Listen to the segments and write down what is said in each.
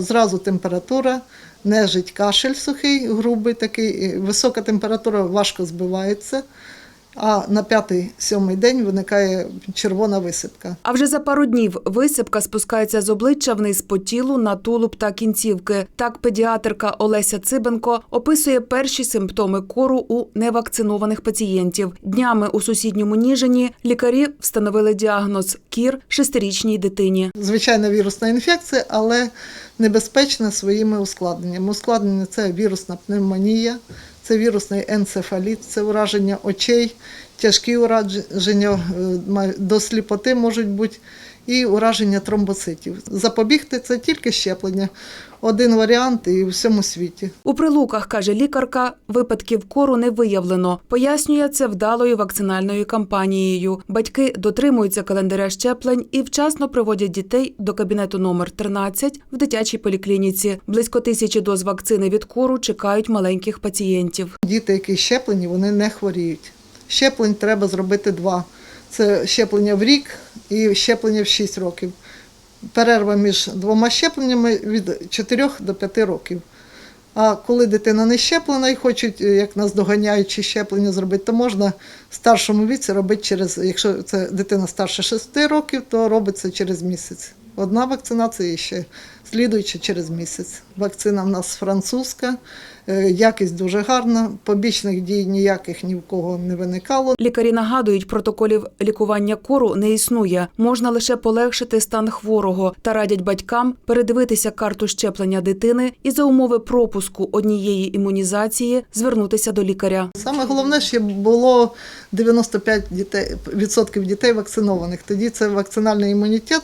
Зразу температура, нежить кашель сухий, грубий такий, висока температура важко збивається, а на п'ятий-сьомий день виникає червона висипка. А вже за пару днів висипка спускається з обличчя вниз по тілу на тулуб та кінцівки. Так педіатрка Олеся Цибенко описує перші симптоми кору у невакцинованих пацієнтів. Днями у сусідньому Ніжині лікарі встановили діагноз кір шестирічній дитині. Звичайна вірусна інфекція, але небезпечна своїми ускладненнями. Ускладнення це вірусна пневмонія, це вірусний енцефаліт, це ураження очей, тяжкі ураження е, до сліпоти можуть бути і ураження тромбоцитів. Запобігти це тільки щеплення. Один варіант і в всьому світі. У прилуках, каже лікарка, випадків кору не виявлено. Пояснює це вдалою вакцинальною кампанією. Батьки дотримуються календаря щеплень і вчасно приводять дітей до кабінету номер 13 в дитячій поліклініці. Близько тисячі доз вакцини від кору чекають маленьких пацієнтів. Діти, які щеплені, вони не хворіють. Щеплень треба зробити два: це щеплення в рік і щеплення в 6 років. Перерва між двома щепленнями від 4 до 5 років. А коли дитина не щеплена і хочуть, е, як нас доганяючи щеплення зробити, то можна старшому віці робити через, якщо це дитина старше 6 років, то робиться через місяць. Одна вакцинація і ще слідуюча через місяць. Вакцина в нас французька, е, якість дуже гарна, побічних дій ніяких ні в кого не виникало. Лікарі нагадують, протоколів лікування кору не існує. Можна лише полегшити стан хворого та радять батькам передивитися карту щеплення дитини і за умови пропуску однієї імунізації звернутися до лікаря. Саме головне, щоб було 95% дітей, відсотків дітей вакцинованих. Тоді це вакцинальний імунітет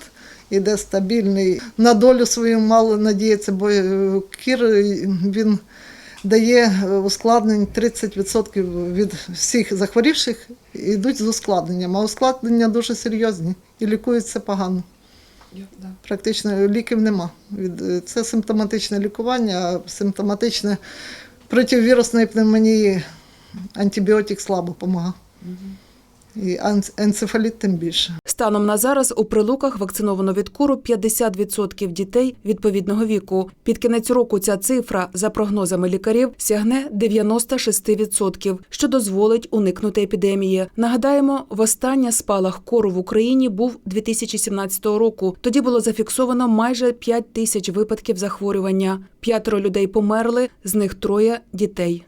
іде стабільний. На долю свою мало надіється, бо е, кір е, він дає е, ускладнень 30% від всіх захворівших йдуть з ускладненням, а ускладнення дуже серйозні і лікуються погано. Практично ліків нема. Це симптоматичне лікування, а симптоматичне противірусної пневмонії антибіотик слабо допомагає. І енцефаліт тим більше. Станом на зараз у прилуках вакциновано від кору 50% дітей відповідного віку. Під кінець року ця цифра, за прогнозами лікарів, сягне 96%, що дозволить уникнути епідемії. Нагадаємо, востаннє спалах кору в Україні був 2017 року. Тоді було зафіксовано майже 5 тисяч випадків захворювання. П'ятеро людей померли, з них троє дітей.